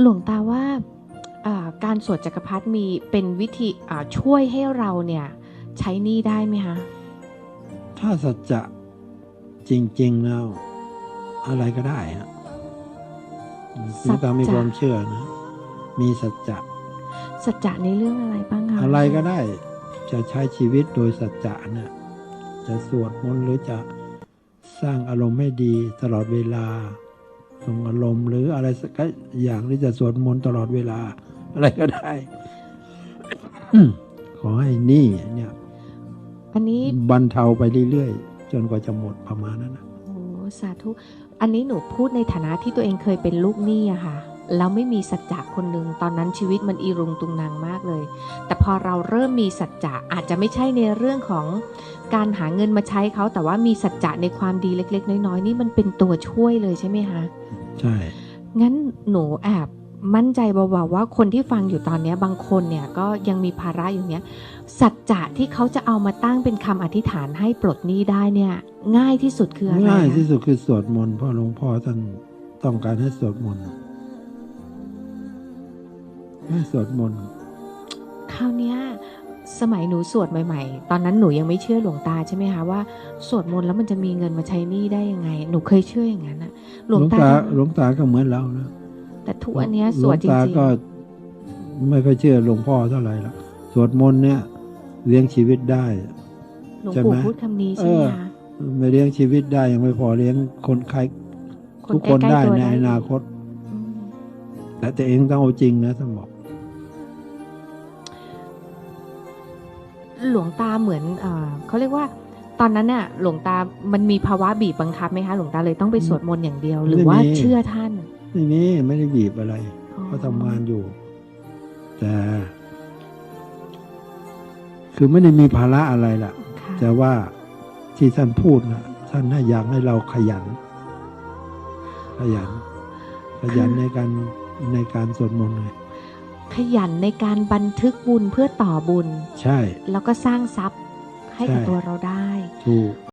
หลวงตาว่าอ่าการสวดจักรพรรดิมีเป็นวิธีอ่าช่วยให้เราเนี่ยใช้หนี้ได้ไหมคะถ้าสัจจะจริงๆแล้วอะไรก็ได้ฮะสัมีจจะการมีความเชื่อนะ มีสัจจะสัจจะในเรื่องอะไรบ้างคะอะไรก็ได้จะใช้ชีวิตโดยสัจจะเนี่ยจะสวดมนต์หรือจะสร้างอารมณ์ให้ดีตลอดเวลาส่ งอารมณ์หรืออะไรสักอย่างที่จะสวดมนต์ตลอดเวลา อะไรก็ได้ ขอให้หนี่เนี่ย อันนี้บรรเทาไปเรื่อยๆ จนกว่าจะหมดประมาณนั้นนะโอ้สาธุ อันนี้หนูพูดในฐานะที่ตัวเองเคยเป็นลูกหนี้อะค่ะแล้วไม่มีสัจจะคนหนึ่งตอนนั้นชีวิตมันอีรุงตุงนางมากเลย แต่พอเราเริ่มมีสัจจะอาจจะไม่ใช่ในเรื่องของการหาเงินมาใช้เขาแต่ว่ามีสัจจะในความดีเล็ก ๆ น้อยๆนี่มันเป็นตัวช่วยเลยใช่ไหมคะ ใช่ งั้นหนูแอบมั่นใจเบาๆว่าคนที่ฟังอยู่ตอนเนี้ยบางคนเนี่ยก็ยังมีภาระอยู่เนี้ยสัจจะที่เขาจะเอามาตั้งเป็นคำอธิษฐานให้ปลดหนี้ได้เนี่ย ง่ายที่สุดคืออะไรง่ายคะที่สุดคือสวดมนต์เพราะหลวงพ่อท่านต้องการให้สวดมนต์ให้สวดมนต์คราวเนี้ย สมัยหนูสวดใหม่ ๆ ตอนนั้นหนูยังไม่เชื่อหลวงตาใช่ไหมคะว่าสวดมนต์แล้วมันจะมีเงินมาใช้หนี้ได้ยังไง หนูเคยเชื่ออย่างนั้นอะหลวงตาหลวงตาก็เหมือนเรานะแต่ทุกวันเนี้ยสหลววดงจริตางก็ไม่ค่อยเชื่อหลวงพ่อเท่าไหร่ละสวดมนต์เนี่ยเลี้ยงชีวิตได้ๆหลวงใช่ปู่ไหมพูดคำนี้ใช่ไหมเออคะไม่เลี้ยงชีวิตได้ยังไม่พอเลี้ยงคนใครทุกคนใกล้ได้ๆตัวในอนาคตอืมแต่ตัวเองต้องเอาจริงนะท่านบอก หลวงตาเหมือนเออเขาเรียกว่า ตอนนั้นน่ะหลวงตา มันมีภาวะบีบบังคับไหมคะ หลวงตาเลยต้องไปสวดมนต์อย่างเดียว หรือว่าไม่มีเชื่อท่านไม่มีไม่ได้บีบอะไรอ๋อเขาทำงานอยู่ แต่ คือไม่ได้มีภาระอะไรล่ะค่ะแต่ว่าที่ท่านพูดนะท่านให้อยากให้เราขยัน ขยัน ขยันในการในการสวดมนต์ไง ขยันในการบันทึกบุญเพื่อต่อบุญ ใช่ แล้วก็สร้างทรัพย์ให้กับใช่ ตัวเราได้ ถูก